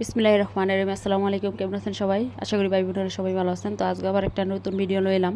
বিসমিল্লাহ রহমান রহিম। আসসালামু আলাইকুম, কেমন আছেন সবাই? আশা করি ভাই বোনেরা সবাই ভালো আছেন। তো আজকে আবার একটা নতুন ভিডিও লইলাম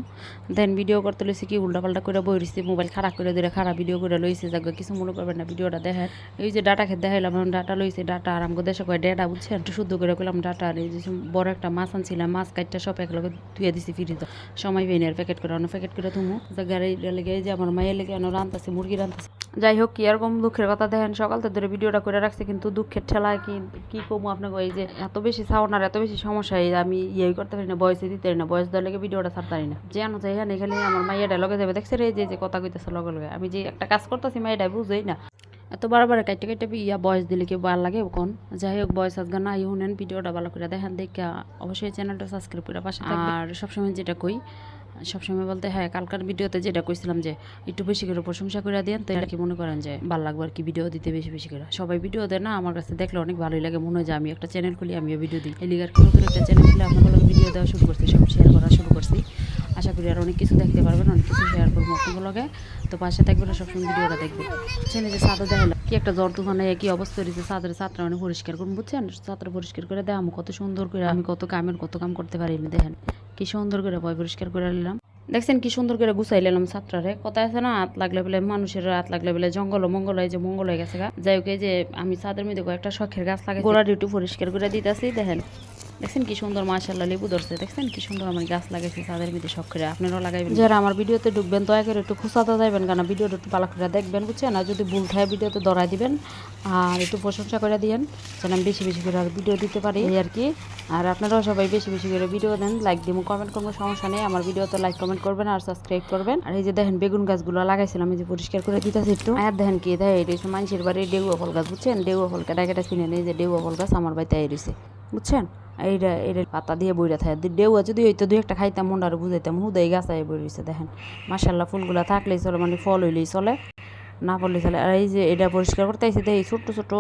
দেন ভিডিও করতে লইছি কি, উল্টাপাল্টা করে বই রইছি মোবাইল খারাপ করে দিলে খারাপ ভিডিও করে লইছে। যাকে কিছু মনে করবেন না, ভিডিওটা দেখেন। এই যে ডাটা খেতে দেখাইলাম ডাটা লইছে, ডাটা, আর আমাকে দেশে কয় ডেটা বুঝছেন? শুদ্ধ করে করলাম ডাটা, আর এই যে বড় একটা মাছ আনছিলাম, মাছ কাটটা সব একলগে ধুয়ে দিছি ফ্রিজে সময় পেয়ে আর প্যাকেট করে অনেক প্যাকেট করে তুমু যে গাড়ি লেগে যে আমার মায়ের লেগে অনেক রান্তাছে মুরগি রান্তাছে যাই হোক কি এরকম দুঃখের কথা? দেখেন, সকাল ধরে ভিডিওটা করে রাখছে, কিন্তু দুঃখের ঠেলায় কি কি কমু আপনাকে? এই যে এত বেশি সাউন্ড আর এত বেশি সমস্যা, এই আমি ইয়ে করতে পারি না বয়সে দিতে না বয়স দেওয়ার লেগে ভিডিওটা ছাড়তে পারি না। যে আনো যাই হ্যাঁ এখানে আমার মাইয়াটা লগে যাবে, দেখছে রে যে যে কথা কইতেছে লগে লগে। আমি যে একটা কাজ করতেছি, মাইয়াটা বুঝেই না। এত বারবার কাইটে কাইটে ইয়া বয়স দিলে কি ভালো লাগে কোন যাই হোক বয়স আজকে না ইউনেন ভিডিওটা ভালো করে দেখেন, দেখে অবশ্যই চ্যানেলটা সাবস্ক্রাইব করে পাশে। আর সবসময় যেটা কই সবসময় বলতে হ্যাঁ কালকার ভিডিওতে যেটা কইছিলাম যে, একটু বেশি করে প্রশংসা করে দেন, তো এটা কি মনে করেন যে, ভালো লাগবে আর কি ভিডিও দিতে বেশি বেশি করে? সবাই ভিডিও দেয় না, আমার কাছে দেখলে অনেক ভালোই লাগে, মনে হয় যে আমি একটা চ্যানেল খুলি, আমিও ভিডিও দিই। এলিগার কি নতুন একটা চ্যানেল খুলে আপনাদের ভিডিও দেওয়া শুরু করছি, সব শেয়ার করা শুরু করছি। আশা করি আর অনেক কিছু দেখতে পারবেন, অনেক কিছু শেয়ার করব আপনাদের তো পাশে থাকবেন সবসময় ভিডিওটা দেখবেন। এই যে সাদা দেখালাম কি একটা জ্বর তুফানে, কি অবস্থা হয়েছে সাদের ছাত্র অনেক পরিষ্কার করুন, বুঝছেন? ছাত্র পরিষ্কার করে দেয়, আমি কত সুন্দর করে, আমি কত কামের, কত কাম করতে পারি দেখেন। কি সুন্দর করে বয় পরিষ্কার করে নিলাম। দেখছেন কি সুন্দর করে গুছাই নিলাম ছাত্রারে। কথা আছে না হাত লাগলে বলে মানুষের হাত লাগলে বলে জঙ্গল ও মঙ্গল হয় যে মঙ্গল হয়ে গেছে। যাই হোক যে আমি ছাদের মধ্যে কয়েকটা শখের গাছ লাগাই গোড়া ডিউটি পরিষ্কার করে দিতেছি, দেখেন। দেখছেন কি সুন্দর মাশাল্লাহ লেবু ধরছে, দেখছেন কি সুন্দর আমার গাছ লাগাইছি ছাদের মধ্যে শখ আপনারাও লাগাইবেন। যারা আমার ভিডিওতে ঢুকবেন, দয়া করে একটু খুঁচাতে যাবেন কেন ভিডিওটা একটু ভালো করে দেখবেন, বুঝছেন? আর যদি ভুল থাকে ভিডিওতে ধরাই দিবেন, আর একটু প্রশংসা করে দিয়েন, যেন আমি বেশি বেশি করে আর ভিডিও দিতে পারি। এই আর কি। আর আপনারাও সবাই বেশি বেশি করে ভিডিও দেন লাইক দিব কমেন্ট করব সমস্যা নেই, আমার ভিডিওতে লাইক কমেন্ট করবেন আর সাবস্ক্রাইব করবেন। আর এই যে দেখেন বেগুন গাছগুলো লাগাইছিলাম, এই যে পরিষ্কার করে দিতেছি একটু। আর দেখেন কি দেয় এটা মানুষের বাড়ি ডেউয়া ফল গাছ, বুঝছেন? ডেউয়া ফল কেটা কেটা চিনে নেই যে ডেউয়া ফল গাছ আমার বাড়িতে রয়েছে, বুঝছেন? এইটা এইটা পাতা দিয়ে বইরা থাকে। ডেউয়া যদি হইতো, দুই একটা খাইতাম, মন্ডারে বুঝাইতাম, হুদাই গাছায় বই রয়েছে দেখেন। মাসাল্লাহ ফুলগুলা থাকলেই চলে মানে ফল হইলেই চলে, না পড়লে চলে। আর এই যে এটা পরিষ্কার করতে আইসি দেখি ছোট্ট ছোট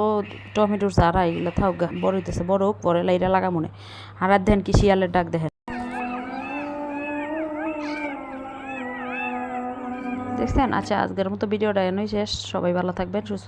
টমেটোর চারা, এগুলো থাক বড় হইতেছে, বড় হোক, পরে লাইটা লাগা মনে আর দেখেন কি শিয়ালের ডাক দেখেন। দেখছেন? আচ্ছা আজকের মতো ভিডিওটা এনই শেষ। সবাই ভালো থাকবেন, সুস্থ